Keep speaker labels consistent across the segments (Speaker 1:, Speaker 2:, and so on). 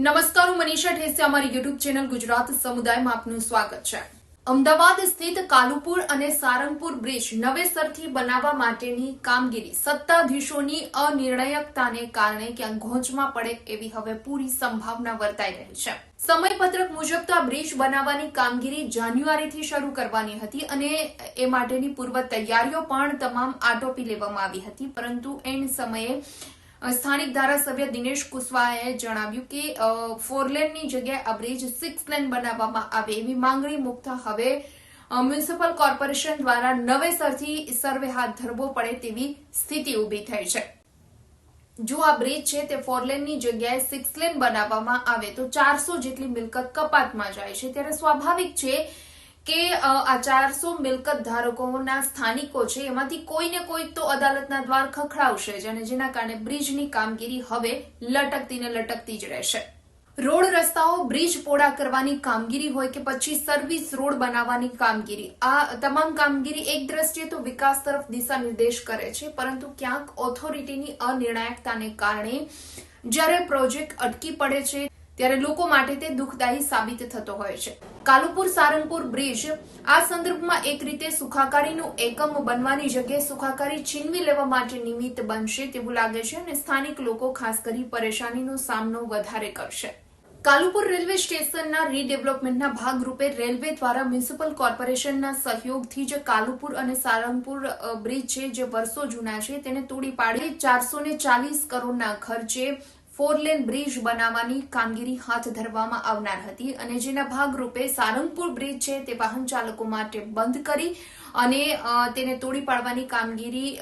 Speaker 1: નમસ્કાર, હું મનીષા ઠેસે અમારી યુટ્યુબ ચેનલ ગુજરાત સમુદાયમાં આપનું સ્વાગત છે. અમદાવાદ સ્થિત કાલુપુર અને સારંગપુર બ્રિજ નવેસરથી બનાવવા માટેની કામગીરી સત્તાધીશોની અનિર્ણયકતાને કારણે ક્યાંક ઘોંચમાં પડે એવી હવે પૂરી સંભાવના વર્તાઈ રહી છે. સમયપત્રક મુજબ તો આ બ્રિજ બનાવવાની કામગીરી જાન્યુઆરીથી શરૂ કરવાની હતી અને એ માટેની પૂર્વ તૈયારીઓ પણ તમામ આટોપી લેવામાં આવી હતી, પરંતુ એન સમયે સ્થાનિક ધારાસભ્ય દિનેશ કુશવાહાએ જણાવ્યું કે ફોરલેનની જગ્યાએ આ બ્રિજ સિક્સ લેન બનાવવામાં આવે એવી માંગણી મુકતા હવે મ્યુનિસિપલ કોર્પોરેશન દ્વારા નવેસરથી સર્વે હાથ ધરવો પડે તેવી સ્થિતિ ઊભી થઈ છે. જો આ બ્રિજ છે તે ફોરલેનની જગ્યાએ સિક્સ લેન બનાવવામાં આવે તો ચારસો જેટલી મિલકત કપાતમાં જાય છે. ત્યારે સ્વાભાવિક છે કે આ ચારસો મિલકત ધારકોના સ્થાનિકો છે, એમાંથી કોઈને કોઈ તો અદાલતના દ્વાર ખખડાવશે જ અને જેના કારણે બ્રિજની કામગીરી હવે લટકતી ને લટકતી જ રહેશે. રોડ રસ્તાઓ બ્રિજ પોળા કરવાની કામગીરી હોય કે પછી સર્વિસ રોડ બનાવવાની કામગીરી. આ તમામ કામગીરી એક દ્રષ્ટિએ તો વિકાસ તરફ દિશા નિર્દેશ કરે છે, પરંતુ ક્યાંક ઓથોરિટીની અનિર્ણાયકતાને કારણે જ્યારે પ્રોજેક્ટ અટકી પડે છે ત્યારે લોકો માટે તે દુઃખદાયી સાબિત થતો હોય છે. કાલુપુર સારંગપુર બ્રિજ આ સંદર્ભમાં એક રીતે સુખાકારીનું એકમ બનવાની જગ્યાએ સુખાકારી છીનવી લેવા માટે નિમિત્ત બનશે તેવું લાગે છે અને સ્થાનિક લોકો ખાસ કરી પરેશાનીનો સામનો વધારે કરશે. કાલુપુર રેલવે સ્ટેશનના રીડેવલપમેન્ટના ભાગરૂપે રેલવે દ્વારા મ્યુનિસિપલ કોર્પોરેશનના સહયોગથી જે કાલુપુર અને સારંગપુર બ્રિજ છે જે વર્ષો જૂના છે તેને તોડી પાડી ચારસો ચાલીસ કરોડના ખર્ચે ફોર લેન બ્રિજ બનાવવાની કામગીરી હાથ ધરવામાં આવનાર હતી અને જેના ભાગરૂપે સારંગપુર બ્રિજ છે તે વાહન ચાલકો માટે બંધ કરી અને તેને તોડી પાડવાની કામગીરી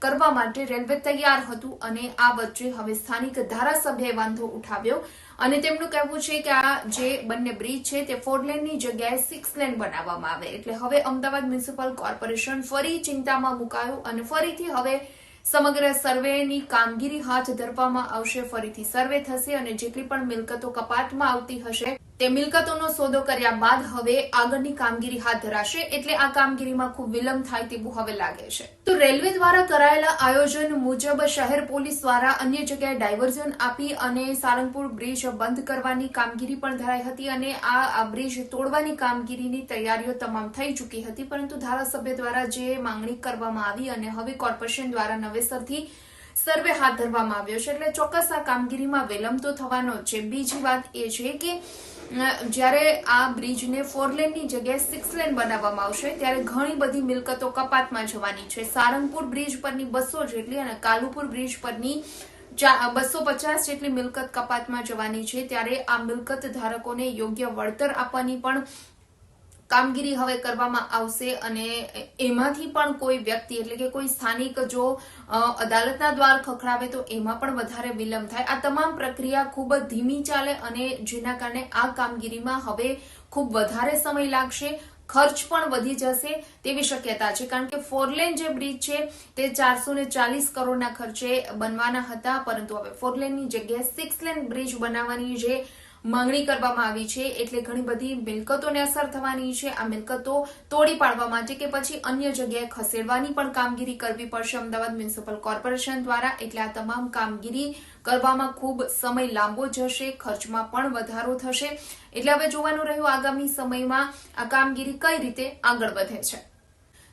Speaker 1: કરવા માટે રેલવે તૈયાર હતું અને આ વચ્ચે હવે સ્થાનિક ધારાસભ્યએ વાંધો ઉઠાવ્યો અને તેમનું કહેવું છે કે આ જે બંને બ્રિજ છે તે ફોર લેનની જગ્યાએ સિક્સ લેન બનાવવામાં આવે. એટલે હવે અમદાવાદ મ્યુનિસિપલ કોર્પોરેશન ફરી ચિંતામાં મુકાયું અને ફરીથી હવે સમગ્ર સર્વેની કામગીરી હાથ ધરવામાં આવશે. ફરીથી સર્વે થશે અને જેટલી પણ મિલકતો કપાતમાં આવતી હશે તે મિલકતોનો સોદો કર્યા બાદ હવે આગળની કામગીરી હાથ ધરાશે એટલે આ કામગીરીમાં ખૂબ વિલંબ થાય તેવું હવે લાગે છે. તો રેલવે દ્વારા કરાયેલા આયોજન મુજબ શહેર પોલીસ દ્વારા અન્ય જગ્યાએ ડાયવર્ઝન આપી અને સારંગપુર બ્રિજ બંધ કરવાની કામગીરી પણ ધરાઈ હતી અને આ બ્રિજ તોડવાની કામગીરીની તૈયારીઓ તમામ થઈ ચૂકી હતી, પરંતુ ધારાસભ્ય દ્વારા જે માંગણી કરવામાં આવી અને હવે કોર્પોરેશન દ્વારા નવેસરથી સર્વે હાથ ધરવામાં આવ્યો છે, એટલે ચોક્કસ આ કામગીરીમાં વિલંબ તો થવાનો છે. બીજી વાત એ છે કે જ્યારે આ બ્રિજને ફોર લેનની જગ્યાએ સિક્સ લેન બનાવવામાં આવશે, ત્યારે ઘણી બધી મિલકતો કપાતમાં જવાની છે. સારંગપુર બ્રિજ પરની બસો જેટલી અને કાલુપુર બ્રિજ પરની બસો પચાસ જેટલી મિલકત કપાતમાં જવાની છે. ત્યારે આ મિલકત ધારકોને યોગ્ય વળતર આપવાની પણ કામગીરી હવે કરવામાં આવશે અને એમાંથી પણ કોઈ વ્યક્તિ, એટલે કે કોઈ સ્થાનિક જો અદાલતના દ્વાર ખખડાવે તો એમાં પણ વધારે વિલંબ થાય. આ તમામ પ્રક્રિયા ખૂબ જ ધીમી ચાલે અને જેના કારણે આ કામગીરીમાં હવે ખૂબ વધારે સમય લાગશે, ખર્ચ પણ વધી જશે તેવી શક્યતા છે. કારણ કે ફોરલેન જે બ્રિજ છે, તે ચારસો ને ચાલીસ કરોડના ખર્ચે બનવાના હતા, પરંતુ હવે ફોરલેનની જગ્યાએ સિક્સ લેન બ્રિજ બનાવવાની જે માંગણી કરવામાં આવી છે એટલે ઘણી બધી મિલકતોને અસર થવાની છે. આ મિલકતો તોડી પાડવા માટે કે પછી અન્ય જગ્યાએ ખસેડવાની પણ કામગીરી કરવી પડશે. અમદાવાદ મ્યુનિસિપલ કોર્પોરેશન દ્વારા એટલે આ તમામ કામગીરી કરવામાં ખૂબ સમય લાંબો જશે, ખર્ચમાં પણ વધારો થશે. એટલે હવે જોવાનું રહ્યું આગામી સમયમાં આ કામગીરી કઈ રીતે આગળ વધે છે.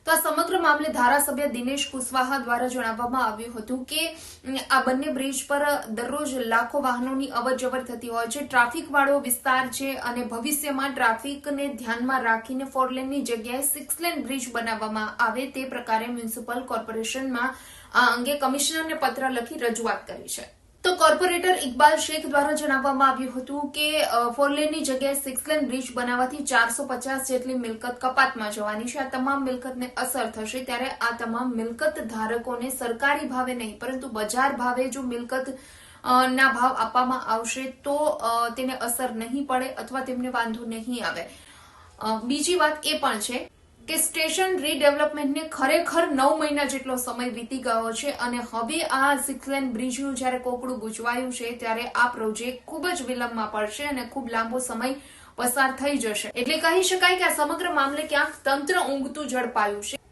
Speaker 1: તો આ સમગ્ર મામલે ધારાસભ્ય દિનેશ કુશવાહા દ્વારા જણાવવામાં આવ્યું હતું કે આ બંને બ્રિજ પર દરરોજ લાખો વાહનોની અવરજવર થતી હોય છે. ટ્રાફિક વાળો વિસ્તાર છે અને ભવિષ્યમાં ટ્રાફિકને ધ્યાનમાં રાખીને ફોર લેનની જગ્યાએ સિક્સ લેન બ્રિજ બનાવવામાં આવે તે પ્રકારે મ્યુનિસિપલ કોર્પોરેશનમાં આ અંગે કમિશનરને પત્ર લખી રજૂઆત કરી છે. તો કોર્પોરેટર ઇકબાલ શેખ દ્વારા જણાવવામાં આવ્યું હતું કે ફોર લેનની જગ્યાએ સિક્સ લેન બ્રિજ બનાવવાથી ચારસો પચાસ જેટલી મિલકત કપાતમાં જવાની છે. આ તમામ મિલકતને અસર થશે ત્યારે આ તમામ મિલકત ધારકોને સરકારી ભાવે નહીં, પરંતુ બજાર ભાવે જો મિલકત ના ભાવ આપવામાં આવશે તો તેને અસર નહીં પડે અથવા તેમને વાંધો નહીં આવે. બીજી વાત એ પણ છે કે સ્ટેશન રીડેવલપમેન્ટને ખરેખર નવ મહિના જેટલો સમય વીતી ગયો છે અને હવે આ સિક્સ લેન બ્રિજનું જ્યારે કોકડું ગુજવાયું છે ત્યારે આ પ્રોજેક્ટ ખૂબ જ વિલંબમાં પડશે અને ખૂબ લાંબો સમય પસાર થઈ જશે. એટલે કહી શકાય કે આ સમગ્ર મામલે ક્યાંક તંત્ર ઊંઘતું ઝડપાયું છે.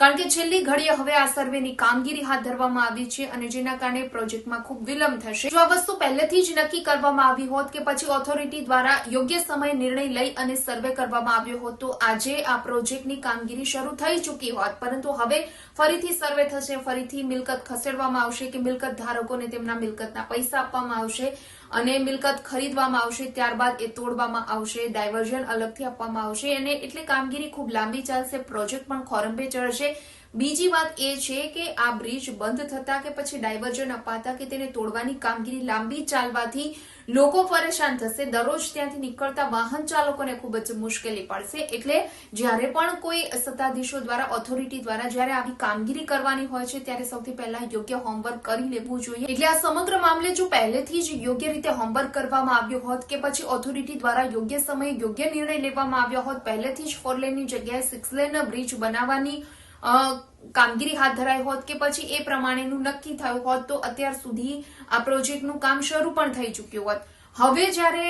Speaker 1: કારણ કે છેલ્લી ઘડીએ હવે આ સર્વેની કામગીરી હાથ ધરવામાં આવી છે અને જેના કારણે પ્રોજેક્ટમાં ખૂબ વિલંબ થશે. જો આ વસ્તુ પહેલેથી જ નક્કી કરવામાં આવી હોત કે પછી ઓથોરિટી દ્વારા યોગ્ય સમયે નિર્ણય લઈ અને સર્વે કરવામાં આવ્યો હોત, તો આજે આ પ્રોજેક્ટની કામગીરી શરૂ થઈ ચૂકી હોત. પરંતુ હવે ફરીથી સર્વે થશે, ફરીથી મિલકત ખસેડવામાં આવશે કે મિલકત ધારકોને તેમના મિલકતના પૈસા આપવામાં આવશે. અને મિલકત ખરીદવામાં આવશે, ત્યારબાદ એ તોડવામાં આવશે, ડાયવર્ઝન અલગથી આપવામાં આવશે અને એટલે કામગીરી ખૂબ લાંબી ચાલશે, પ્રોજેક્ટ પણ ખોરંભે ચડશે. બીજી વાત એ છે કે આ બ્રિજ બંધ થતા કે પછી ડાયવર્ઝન અપાતા કે તેને તોડવાની કામગીરી લાંબી ચાલવાથી લોકો પરેશાન થશે. દરરોજ ત્યાંથી નીકળતા વાહન ચાલકોને ખૂબ જ મુશ્કેલી પડશે. એટલે જ્યારે પણ કોઈ સત્તાધીશો દ્વારા ઓથોરિટી દ્વારા જ્યારે આવી કામગીરી કરવાની હોય છે, ત્યારે સૌથી પહેલા યોગ્ય હોમવર્ક કરી લેવું જોઈએ. એટલે આ સમગ્ર મામલે જો પહેલેથી જ યોગ્ય રીતે હોમવર્ક કરવામાં આવ્યો હોત કે પછી ઓથોરિટી દ્વારા યોગ્ય સમયે યોગ્ય નિર્ણય લેવામાં આવ્યો હોત, પહેલેથી જ ફોર લેનની જગ્યાએ સિક્સ લેન બ્રિજ બનાવવાની કામગીરી હાથ ધરાઈ હોત કે પછી એ પ્રમાણેનું નક્કી થયું હોત, તો અત્યાર સુધી આ પ્રોજેક્ટનું કામ શરૂ પણ થઈ ચૂક્યું હોત. હવે જ્યારે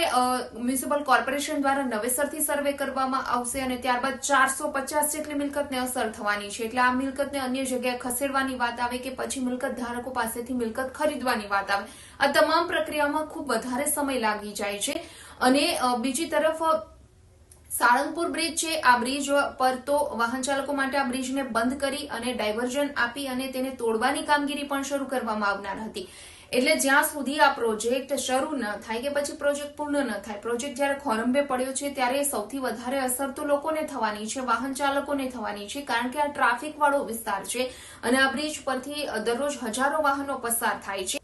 Speaker 1: મ્યુનિસિપલ કોર્પોરેશન દ્વારા નવેસરથી સર્વે કરવામાં આવશે અને ત્યારબાદ ચારસો પચાસ જેટલી મિલકતને અસર થવાની છે, એટલે આ મિલકતને અન્ય જગ્યાએ ખસેડવાની વાત આવે કે પછી મિલકત ધારકો પાસેથી મિલકત ખરીદવાની વાત આવે. આ તમામ પ્રક્રિયામાં ખૂબ વધારે સમય લાગી જાય છે. અને બીજી તરફ સાળંગપુર બ્રિજ છે. આ બ્રિજ પર તો વાહન ચાલકો માટે આ બ્રિજને બંધ કરી અને ડાયવર્ઝન આપી અને તેને તોડવાની કામગીરી પણ શરૂ કરવામાં આવનાર હતી. એટલે જ્યાં સુધી આ પ્રોજેક્ટ શરૂ ન થાય કે પછી પ્રોજેક્ટ પૂર્ણ ન થાય, પ્રોજેક્ટ જ્યારે ખોરંબે પડ્યો છે ત્યારે સૌથી વધારે અસર તો લોકોને થવાની છે, વાહન ચાલકોને થવાની છે, કારણ કે આ ટ્રાફિક વાળો વિસ્તાર છે અને આ બ્રિજ પરથી દરરોજ હજારો વાહનો પસાર થાય છે.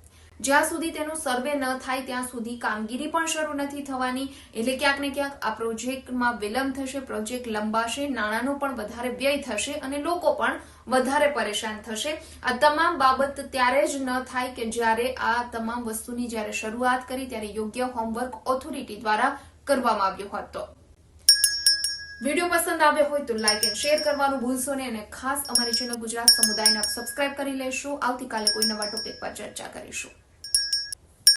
Speaker 1: જ્યાં સુધી તેનો સર્વે ન થાય, ત્યાં સુધી કામગીરી પણ શરૂ નથી થવાની. એટલે ક્યાંક ને ક્યાંક આ પ્રોજેક્ટમાં વિલંબ થશે, પ્રોજેક્ટ લંબાશે, નાણાંનો પણ વધારે વ્યય થશે અને લોકો પણ વધારે પરેશાન થશે. આ તમામ બાબત ત્યારે જ ન થાય કે જ્યારે આ તમામ વસ્તુની જ્યારે શરૂઆત કરી, ત્યારે યોગ્ય હોમવર્ક ઓથોરિટી દ્વારા કરવામાં આવ્યો હતો. વીડિયો પસંદ આવ્યો હોય તો લાઇક એન્ડ શેર કરવાનું ભૂલશો નહીં અને ખાસ અમારી ચેનલ ગુજરાત સમુદાયને સબસ્ક્રાઇબ કરી લેશો. આવતીકાલે કોઈ નવા ટોપિક પર ચર્ચા કરીશું.